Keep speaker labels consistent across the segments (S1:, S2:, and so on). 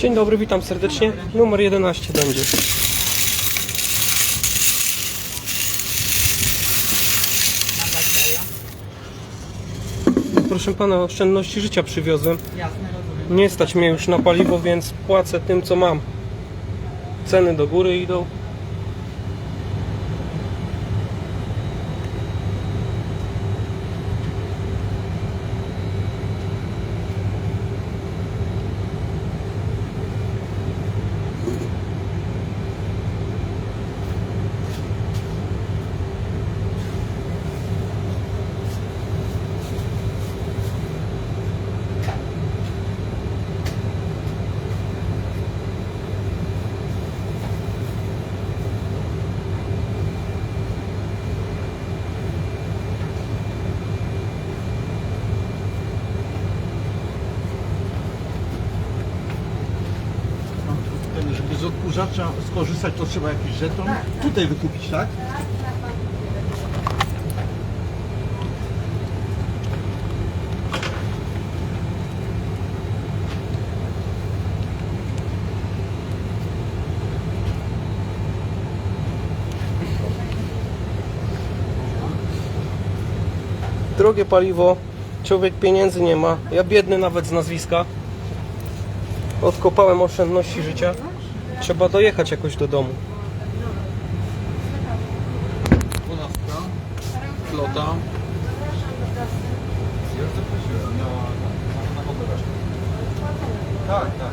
S1: Dzień dobry, witam serdecznie. Numer 11 będzie. Proszę pana, oszczędności życia przywiozłem. Nie stać mnie już na paliwo, więc płacę tym, co mam. Ceny do góry idą.
S2: Odkurzacza skorzystać, to trzeba jakiś żeton tutaj wykupić, tak?
S1: Drogie paliwo, człowiek pieniędzy nie ma. Ja biedny nawet z nazwiska. Odkopałem oszczędności życia. Trzeba dojechać jakoś do domu.
S3: dwunastka. Flota. Tak, tak.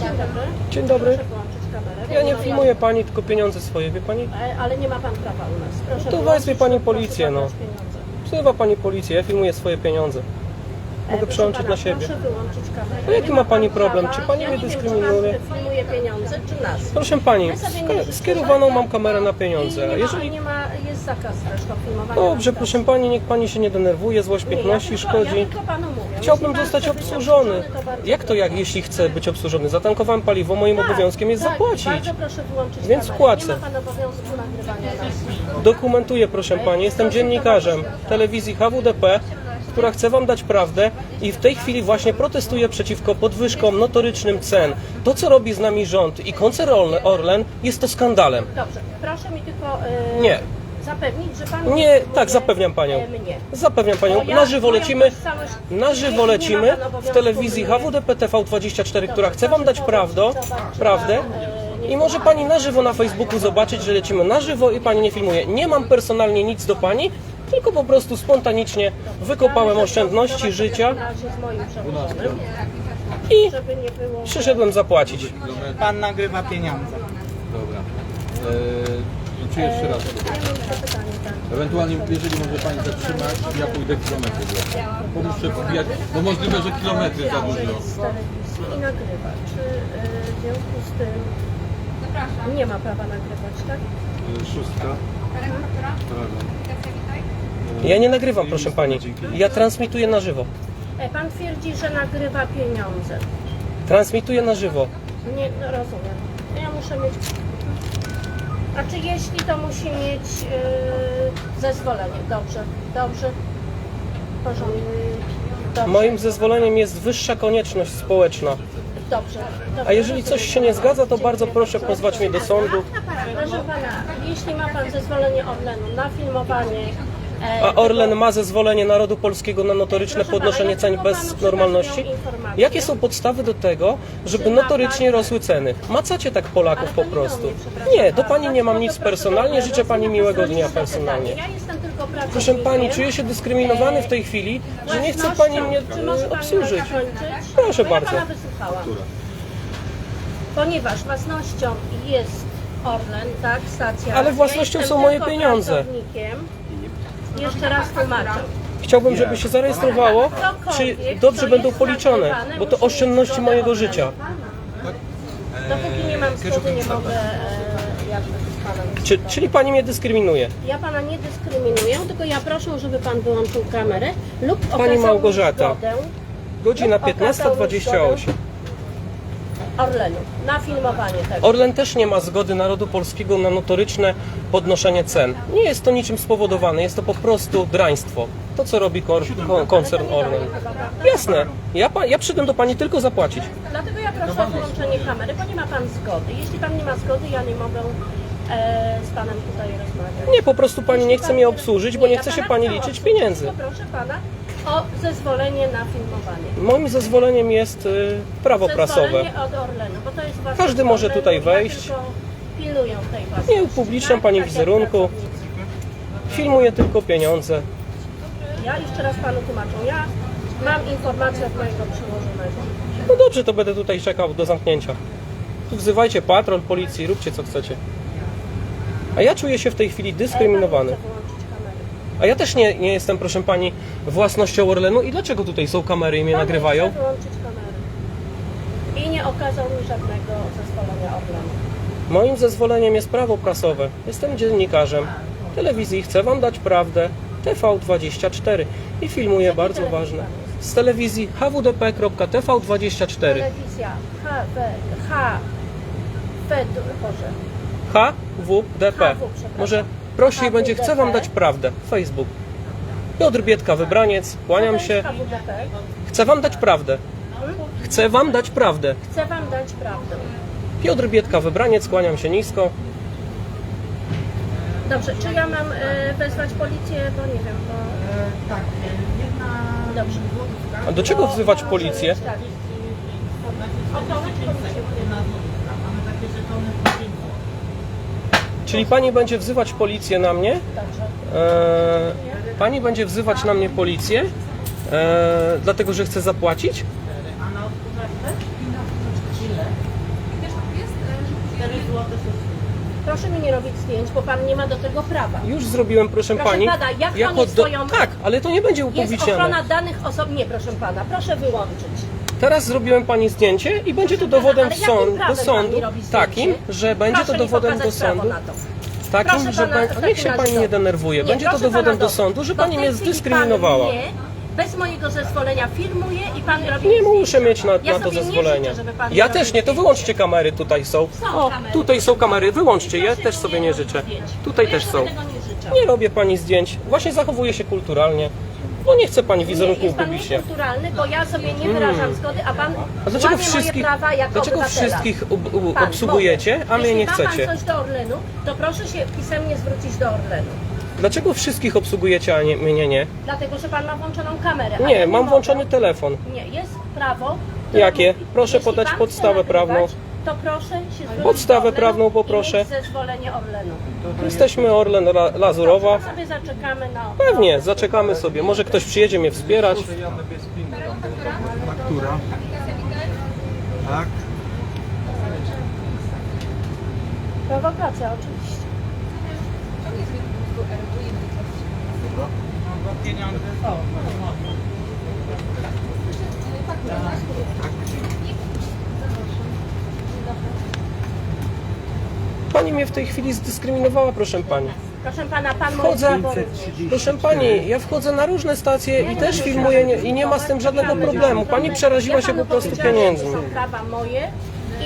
S4: Dzień dobry.
S1: Dzień dobry.
S4: Proszę wyłączyć kamerę.
S1: Ja nie filmuję pani, tylko pieniądze swoje, wie pani?
S4: Ale nie ma pan prawa u nas. Proszę
S1: To
S4: wyłączyć,
S1: weźmie pani
S4: proszę
S1: policję, no.
S4: pieniądze.
S1: Wzywa pani policję, ja filmuję swoje pieniądze. Mogę przełączyć
S4: pana,
S1: na siebie.
S4: Proszę wyłączyć kamerę.
S1: A jaki ma pani
S4: pan
S1: problem? Czy pani
S4: ja
S1: mnie
S4: wiem,
S1: dyskryminuje?
S4: Czy pan filmuje pieniądze, czy nas?
S1: Proszę pani, skierowaną mam kamerę na pieniądze.
S4: Nie
S1: Jeżeli
S4: nie ma, jest zakaz zresztą filmowania.
S1: Dobrze, proszę pani, niech pani się nie denerwuje, złość
S4: ja
S1: piękności szkodzi.
S4: Ja tylko panu mówię.
S1: Chciałbym zostać obsłużony.
S4: to
S1: Jak to jak, jeśli chcę być obsłużony? Zatankowałem paliwo, moim
S4: Tak,
S1: obowiązkiem jest
S4: tak,
S1: zapłacić.
S4: Bardzo proszę wyłączyć
S1: Więc
S4: kamerę.
S1: płacę.
S4: Nie ma pan obowiązku nagrywania nas.
S1: Dokumentuję, proszę pani, jestem dziennikarzem telewizji HWDP, która chce wam dać prawdę i w tej chwili właśnie protestuję przeciwko podwyżkom notorycznym cen. To, co robi z nami rząd i koncern Orle- Orlen, jest to skandalem.
S4: Dobrze, proszę mi tylko e,
S1: Nie.
S4: zapewnić, że pan
S1: Nie, tak, zapewniam panią.
S4: Mnie.
S1: Zapewniam panią,
S4: ja
S1: na żywo lecimy. Na żywo lecimy w telewizji HWDP TV24, która chce wam dać prawdę, prawdę. I może pani na żywo na Facebooku zobaczyć, że lecimy na żywo i pani nie filmuje. Nie mam personalnie nic do pani, tylko po prostu spontanicznie wykopałem oszczędności życia i
S4: żeby nie było...
S1: przyszedłem zapłacić.
S2: Pan nagrywa pieniądze.
S3: Dobra. Eee, czy jeszcze raz? Ewentualnie, jeżeli może Pani zatrzymać, ja pójdę kilometry. Bo muszę wbijać, bo możliwe, że kilometry za dużo.
S4: i nagrywa. Czy e, w związku z tym nie ma prawa nagrywać, tak?
S3: Eee, Szóstka. Prawa.
S1: Ja nie nagrywam, proszę pani. Ja transmituję na żywo.
S4: E, Pan twierdzi, że nagrywa pieniądze.
S1: Transmituję na żywo.
S4: Nie, no rozumiem. Ja muszę mieć... A czy jeśli to musi mieć yy, zezwolenie? Dobrze, dobrze. W porządku. Dobrze,
S1: Moim zezwoleniem jest wyższa konieczność społeczna.
S4: dobrze, dobrze.
S1: A jeżeli coś się nie zgadza, to bardzo proszę pozwać mnie do sądu.
S4: Proszę pana, jeśli ma pan zezwolenie Orlenu na filmowanie...
S1: A Orlen ma zezwolenie narodu polskiego na notoryczne podnoszenie cen bez normalności? Jakie są podstawy do tego, żeby notorycznie rosły ceny? Macacie tak Polaków po prostu. Nie, do pani nie mam nic personalnie, życzę pani miłego dnia personalnie. Proszę pani, czuję się dyskryminowany w tej chwili, że nie chce pani mnie e, obsłużyć. Proszę bardzo.
S4: Ja pana wysłuchałam. Ponieważ własnością jest Orlen, tak, stacja.
S1: Ale własnością są moje pieniądze.
S4: pracownikiem. Jeszcze raz tłumaczę.
S1: Chciałbym, żeby się zarejestrowało, czy dobrze będą policzone, bo to oszczędności mojego życia.
S4: Dopóki nie mam zgody, nie mogę e, jakby z panem
S1: Czy, czyli pani mnie dyskryminuje?
S4: Ja pana nie dyskryminuję, tylko ja proszę, żeby pan wyłączył kamerę lub okazał mi
S1: Małgorzata.
S4: zgodę
S1: Godzina
S4: Okazał mi
S1: 15.28.
S4: Orlenu na filmowanie tego.
S1: Orlen też nie ma zgody narodu polskiego na notoryczne podnoszenie cen. Nie jest to niczym spowodowane, jest to po prostu draństwo. To, co robi kor, kon- koncern Orlen. Jasne, ja, pa, ja przyszedłem do pani tylko zapłacić.
S4: Dlatego ja proszę o wyłączenie kamery, bo nie ma pan zgody. Jeśli pan nie ma zgody, ja nie mogę e, z panem tutaj rozmawiać.
S1: Nie, po prostu pani nie chce mnie obsłużyć, bo nie
S4: ja
S1: chce się
S4: pana
S1: pani liczyć
S4: obsłużyć,
S1: pieniędzy.
S4: tylko Proszę pana o zezwolenie na filmowanie.
S1: Moim zezwoleniem jest y, prawo prasowe.
S4: Zezwolenie od Orlenu, bo to jest
S1: Każdy może
S4: Orlenu,
S1: tutaj
S4: ja
S1: wejść.
S4: tylko Pilnują tej własności.
S1: Nie upubliczniam
S4: Tak,
S1: pani
S4: tak jak
S1: wizerunku.
S4: pracownicy.
S1: Filmuję tylko pieniądze.
S4: Ja jeszcze raz panu tłumaczę. Ja mam informację od mojego przełożonego.
S1: No dobrze, to będę tutaj czekał do zamknięcia. Tu wzywajcie patrol, policję, róbcie co chcecie. A ja czuję się w tej chwili dyskryminowany.
S4: Wyłączyć.
S1: A ja też nie, nie jestem, proszę pani, własnością Orlenu. I dlaczego tutaj są kamery i mnie
S4: Panu
S1: nagrywają?
S4: Chcę wyłączyć kamerę. I nie okazał mi żadnego zezwolenia Orlenu.
S1: Moim zezwoleniem jest prawo prasowe. Jestem dziennikarzem telewizji, chcę wam dać prawdę. TV24 i filmuję
S4: Jakiej
S1: bardzo
S4: telewizji
S1: ważne.
S4: pan jest?
S1: Z telewizji hwdp.tv24
S4: Telewizja HW, H, Fed, Boże,
S1: HWDP.
S4: HW, przepraszam.
S1: Może prościej
S4: HWDP.
S1: będzie, chcę wam dać prawdę. Facebook. Piotr Biedka, wybraniec, kłaniam się. Chcę wam dać prawdę. Chcę wam dać prawdę.
S4: Chcę wam dać prawdę.
S1: Piotr Biedka, wybraniec, kłaniam się nisko.
S4: Dobrze, czy ja mam e, wezwać policję, bo nie wiem, bo...
S2: Tak, jedna
S4: Dobrze.
S1: A do czego wzywać policję?
S4: Tak. Oto policję.
S1: Czyli pani będzie wzywać policję na mnie?
S4: Dobrze.
S1: E, pani będzie wzywać na mnie policję, e, dlatego że chce zapłacić?
S2: A na odkurzaczkę? Ile? 4 złote
S4: Proszę mi nie robić zdjęć, bo pan nie ma do tego prawa.
S1: Już zrobiłem, proszę,
S4: Proszę
S1: pani.
S4: pana, jak
S1: jako
S4: pani swoją-
S1: Tak, ale to nie będzie
S4: Jest ochrona danych osób... Nie, proszę pana, proszę wyłączyć.
S1: Teraz zrobiłem pani zdjęcie i będzie to dowodem
S4: ale
S1: w
S4: jakim
S1: sąd, do
S4: prawem
S1: sądu
S4: mi robi zdjęcie?
S1: takim, że będzie
S4: Proszę
S1: to
S4: mi
S1: dowodem do
S4: pokazać prawo
S1: sądu.
S4: na to.
S1: Takim,
S4: Proszę
S1: że
S4: pana, takim
S1: niech się
S4: razie
S1: pani nie denerwuje.
S4: Nie,
S1: Będzie to
S4: proszę
S1: dowodem
S4: pana,
S1: do sądu, że
S4: Bo w
S1: pani
S4: tej
S1: mnie
S4: chwili
S1: zdyskryminowała.
S4: Pan mnie bez mojego zezwolenia filmuje i pan robi
S1: Nie muszę
S4: zdjęcia.
S1: mieć na,
S4: ja
S1: na to
S4: sobie
S1: zezwolenie.
S4: Nie życzę, żeby pan
S1: Ja też nie, to
S4: zdjęcia.
S1: wyłączcie kamery, tutaj są.
S4: Są
S1: O,
S4: kamery.
S1: tutaj są kamery, wyłączcie je,
S4: Proszę
S1: też
S4: mi
S1: sobie nie
S4: robić
S1: życzę.
S4: zdjęć.
S1: Tutaj
S4: ja
S1: też
S4: sobie
S1: są.
S4: tego nie życzę.
S1: Nie robię pani zdjęć, właśnie zachowuję się kulturalnie, bo nie chce pani wizerunku
S4: jest pan niekulturalny, bo ja sobie nie wyrażam zgody, a pan
S1: Hmm. A dlaczego
S4: łamie moje
S1: wszystkich,
S4: prawa jako
S1: dlaczego
S4: obywatela.
S1: wszystkich ob, ob,
S4: Pan,
S1: obsługujecie, a mnie
S4: Jeśli
S1: nie
S4: ma
S1: chcecie?
S4: pan coś do Orlenu, to proszę się pisemnie zwrócić do Orlenu.
S1: Dlaczego wszystkich obsługujecie, a nie, mnie nie?
S4: Dlatego, że pan ma włączoną kamerę. a
S1: Nie,
S4: ja
S1: mam
S4: mogę.
S1: włączony telefon.
S4: Nie, jest prawo. które
S1: Jakie?
S4: mówi,
S1: Proszę
S4: jeśli
S1: podać
S4: pan
S1: podstawę
S4: nagrywać,
S1: prawną.
S4: To proszę się zwrócić
S1: Podstawę
S4: do Orlenu
S1: prawną
S4: i
S1: poproszę.
S4: mieć zezwolenie Orlenu.
S1: Jesteśmy Orlen La- Lazurowa.
S4: To sobie zaczekamy na...
S1: Pewnie, zaczekamy sobie. Może ktoś przyjedzie mnie wspierać.
S3: Faktura. Tak.
S4: Prowokacja oczywiście.
S1: Pani mnie w tej chwili zdyskryminowała, proszę pani.
S4: Proszę pana, pan
S1: Wchodzę, proszę pani, ja wchodzę na różne stacje i też filmuję nie, i nie ma z tym żadnego problemu. Pani przeraziła się po prostu pieniędzmi.
S4: To są prawa moje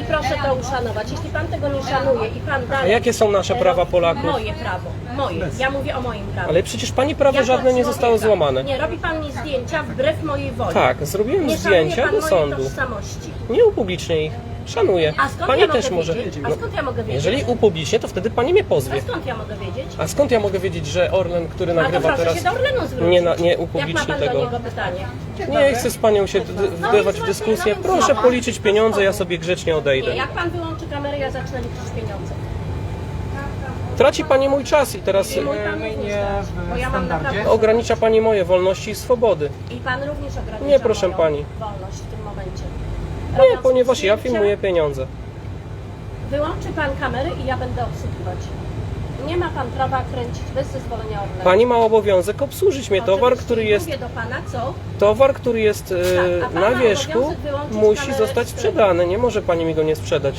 S4: i proszę to uszanować. Jeśli pan tego nie szanuje i pan dalej...
S1: A jakie są nasze prawa Polaków?
S4: Moje prawo, moje. Ja mówię o moim prawie.
S1: Ale przecież pani prawo
S4: Jako
S1: żadne nie zostało
S4: człowieka.
S1: złamane.
S4: Nie, robi pan mi zdjęcia wbrew mojej woli.
S1: Tak, zrobiłem
S4: nie szanuje
S1: zdjęcia
S4: pan
S1: do
S4: mojej
S1: sądu.
S4: tożsamości.
S1: Nie upublicznię ich. Szanuję.
S4: A skąd
S1: Pani
S4: ja mogę
S1: też może.
S4: wiedzieć? A
S1: No,
S4: skąd ja mogę wiedzieć?
S1: jeżeli upublicznię, to wtedy pani mnie
S4: A
S1: pozwie.
S4: skąd ja mogę wiedzieć?
S1: A skąd ja mogę wiedzieć, że Orlen, który
S4: A to
S1: nagrywa
S4: proszę
S1: teraz,
S4: się do Orlenu zwrócić.
S1: nie, na, nie
S4: Jak ma
S1: upubliczni
S4: pan do
S1: tego?
S4: niego pytanie?
S1: Nie chcę z panią się d- d- wdawać w dyskusję. Proszę policzyć pieniądze, ja sobie grzecznie
S4: Nie,
S1: odejdę.
S4: jak pan wyłączy kamerę, ja zacznę liczyć pieniądze.
S1: Traci pani mój czas i teraz
S4: I mój pan również też, bo ja mam naprawdę...
S1: ogranicza pani moje wolności i swobody.
S4: I pan również ogranicza
S1: Nie, proszę
S4: moją
S1: pani.
S4: wolność w tym momencie.
S1: Nie, ponieważ ja filmuję pieniądze.
S4: Wyłączy pan kamery i ja będę obsługiwać. Nie ma pan prawa kręcić bez zezwolenia Orlenu.
S1: Pani ma obowiązek obsłużyć mnie. Towar,
S4: Oczywiście
S1: który jest,
S4: Mówię do pana, co?
S1: towar, który jest e,
S4: Tak, a pan
S1: na
S4: ma
S1: wierzchu,
S4: obowiązek wyłączyć
S1: musi
S4: kamerę
S1: zostać
S4: z
S1: sprzedany. Nie może pani mi go nie sprzedać.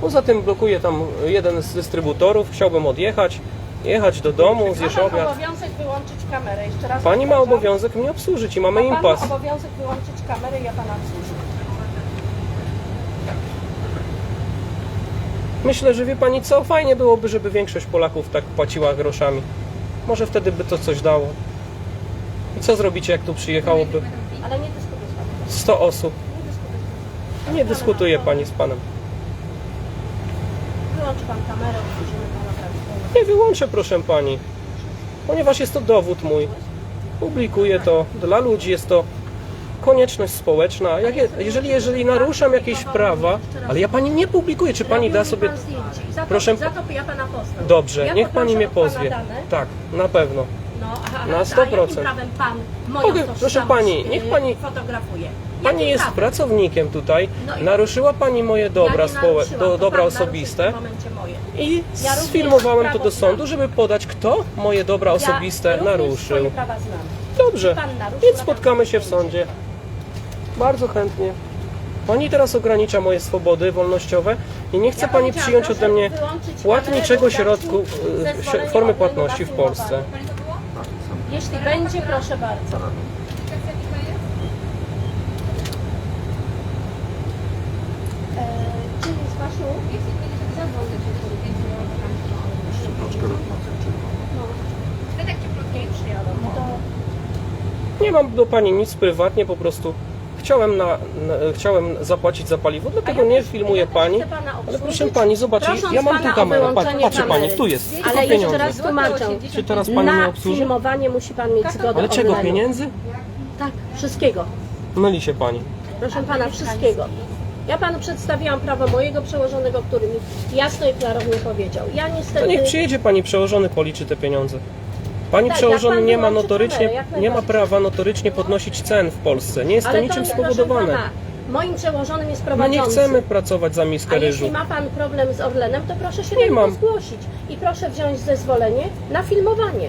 S1: Poza tym blokuje tam jeden z dystrybutorów. Chciałbym odjechać, jechać do domu,
S4: Ma
S1: zjeść
S4: pan
S1: obiad.
S4: obowiązek wyłączyć kamerę. Jeszcze raz
S1: Pani ma
S4: powtarzam.
S1: obowiązek mnie obsłużyć i mamy
S4: Ma pan
S1: impas.
S4: obowiązek wyłączyć kamerę i ja pana obsłużę.
S1: Myślę, że wie pani co, fajnie byłoby, żeby większość Polaków tak płaciła groszami. Może wtedy by to coś dało. I co zrobicie, jak tu przyjechałoby
S4: Ale nie dyskutuj z panem.
S1: 100 osób?
S4: Nie dyskutuj.
S1: Nie dyskutuje pani z panem.
S4: Wyłączy pan kamerę, obsłużymy pana prawidłowo.
S1: Nie wyłączę, proszę pani. Ponieważ jest to dowód mój. Publikuję to. Dla ludzi jest to konieczność społeczna. Jak je, jeżeli, jeżeli naruszam jakieś prawa, ale ja pani nie publikuję, czy pani da sobie. Proszę-
S4: za to ja pana poznam.
S1: Dobrze, niech pani mnie pozwie. Tak, na pewno.
S4: No, aha,
S1: Na
S4: a
S1: 100%.
S4: jakim prawem pan moją
S1: Mogę-
S4: tożsamość,
S1: proszę pani, niech
S4: y,
S1: pani-
S4: fotografuje?
S1: Pani
S4: Jakim
S1: jest
S4: prawem?
S1: pracownikiem tutaj.
S4: No i-
S1: Naruszyła pani moje dobra,
S4: ja nie
S1: społe,
S4: naruszyłam,
S1: do,
S4: to
S1: dobra
S4: pan naruszył
S1: osobiste
S4: W tym momencie moje.
S1: i
S4: Ja również
S1: sfilmowałem to
S4: prawo
S1: do
S4: znam.
S1: sądu, żeby podać, kto moje dobra osobiste
S4: ja również
S1: naruszył.
S4: swoje prawa znam.
S1: Dobrze,
S4: Pan naruszył,
S1: więc spotkamy się w sądzie. Bardzo chętnie. Pani teraz ogranicza moje swobody wolnościowe i nie chce
S4: Ja
S1: pani przyjąć ode mnie płatniczego środku, e, formy płatności w Polsce.
S4: Jeśli będzie, proszę bardzo. E. To
S1: Nie mam do pani nic prywatnie, po prostu Chciałem, na, na, chciałem zapłacić za paliwo, dlatego
S4: ja
S1: nie
S4: też-
S1: filmuje
S4: ja
S1: pani. Ale proszę pani,
S4: prosząc
S1: ja mam tu kamerę. Patrz,
S4: wyłączenie
S1: patrzy pani, tu jest.
S4: Ale jeszcze
S1: pieniądze.
S4: raz tłumaczę.
S1: Czy teraz pani mnie
S4: Na
S1: obsłuży?
S4: filmowanie musi pan mieć zgodę
S1: Ale czego, pieniędzy?
S4: Tak, wszystkiego.
S1: Myli się pani.
S4: Proszę pana, wszystkiego. Ja panu przedstawiłam prawo mojego przełożonego, który mi jasno i klarownie powiedział. Ja niestety...
S1: To niech przyjedzie pani przełożony, policzy te pieniądze. Pani
S4: Tak,
S1: przełożony nie ma notorycznie, nie ma prawa notorycznie podnosić cen w Polsce. Nie jest to niczym spowodowane.
S4: Pana, moim przełożonym jest
S1: No
S4: prowadzący.
S1: nie chcemy pracować za
S4: A
S1: miskę ryżu.
S4: jeśli ma pan problem z Orlenem, to proszę się
S1: Nie
S4: do
S1: mam.
S4: zgłosić. I proszę wziąć zezwolenie na filmowanie.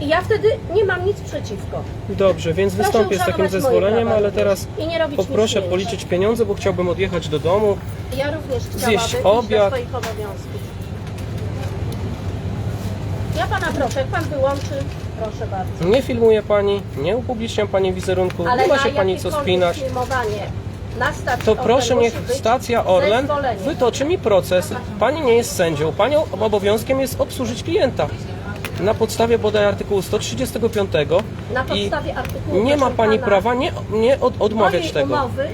S4: I ja wtedy nie mam nic przeciwko.
S1: Dobrze, więc
S4: Proszę
S1: wystąpię z takim
S4: uszanować moje
S1: zezwoleniem,
S4: prawa
S1: ale
S4: również.
S1: teraz
S4: I nie robić
S1: poproszę policzyć pieniądze, bo chciałbym odjechać do domu.
S4: Ja również chciałabym iść
S1: obiad.
S4: do swoich obowiązków. Ja pana proszę, jak pan wyłączy, proszę bardzo.
S1: Nie filmuje pani, nie upubliczniam pani wizerunku,
S4: Ale
S1: nie ma
S4: na
S1: się pani co
S4: jakiekolwiek
S1: spinać.
S4: filmowanie na stacji
S1: To
S4: Orlen
S1: proszę
S4: musi
S1: niech
S4: być
S1: stacja Orlen
S4: zezwolenie.
S1: wytoczy mi proces. Pani nie jest sędzią, panią obowiązkiem jest obsłużyć klienta. Na podstawie bodaj artykułu 135
S4: Na
S1: i
S4: podstawie artykułu,
S1: nie ma
S4: proszę
S1: pani
S4: pana,
S1: prawa nie, nie od, odmawiać
S4: mojej
S1: tego.
S4: umowy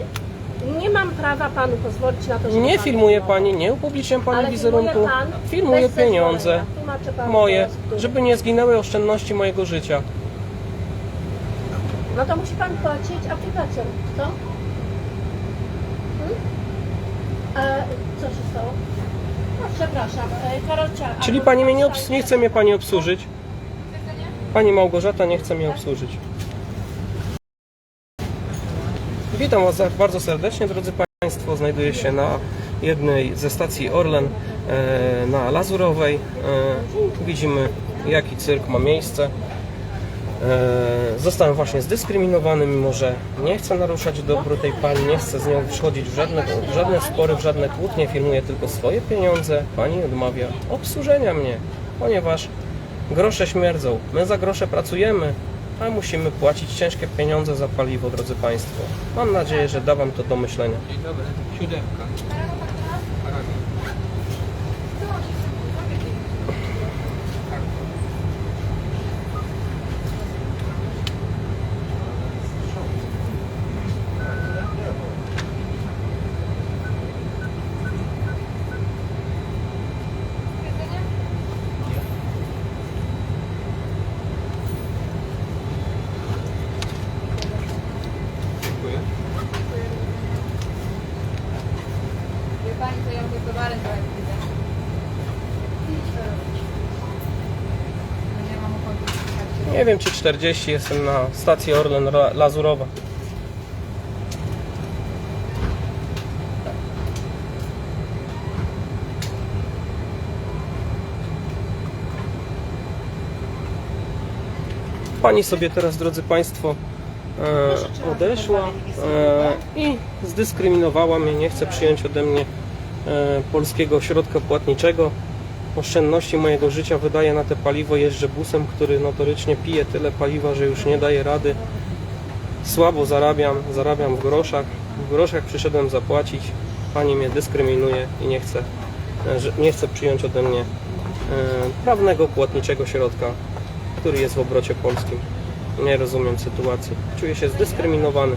S4: mam prawa panu pozwolić na to, żeby
S1: Nie
S4: pan
S1: filmuje
S4: filmował.
S1: pani, nie upubliczniam pani
S4: Ale
S1: wizerunku.
S4: filmuje pan
S1: Filmuję
S4: bez
S1: pieniądze
S4: zezwolenia. Panu
S1: moje, żeby nie zginęły oszczędności mojego życia.
S4: No to musi pan płacić aplikacją. Co? Hmm? A co się stało? No, przepraszam, e, Karolcia.
S1: Czyli pani mnie nie, obs- nie chce mnie pani obsłużyć? Pani Małgorzata nie chce mnie obsłużyć. Witam Was bardzo serdecznie, drodzy Państwo. Znajduję się na jednej ze stacji Orlen e, na Lazurowej. E, Widzimy, jaki cyrk ma miejsce. E, Zostałem właśnie zdyskryminowany, mimo że nie chcę naruszać dobru tej pani, nie chcę z nią wchodzić w żadne, w żadne spory, w żadne kłótnie, filmuję tylko swoje pieniądze. Pani odmawia obsłużenia mnie, ponieważ grosze śmierdzą. My za grosze pracujemy, a musimy płacić ciężkie pieniądze za paliwo, drodzy Państwo. Mam nadzieję, że da Wam to do myślenia.
S3: Dzień dobry, siódemka. Paragon. Dziękuję.
S5: Wie pani, to ja mówię towarem trochę widzę. No nie mam ochoty słuchać.
S1: Nie wiem, czy 40 jestem na stacji Orlen Lazurowa. Pani sobie teraz, drodzy Państwo, e, odeszła e, i zdyskryminowała mnie. Nie chce przyjąć ode mnie e, polskiego środka płatniczego. Oszczędności mojego życia wydaję na te paliwo. Jeżdżę busem, który notorycznie pije tyle paliwa, że już nie daje rady. Słabo zarabiam, zarabiam w groszach. W groszach przyszedłem zapłacić. Pani mnie dyskryminuje i nie chce, e, nie chce przyjąć ode mnie e, prawnego płatniczego środka, który jest w obrocie polskim. Nie rozumiem sytuacji. Czuję się zdyskryminowany.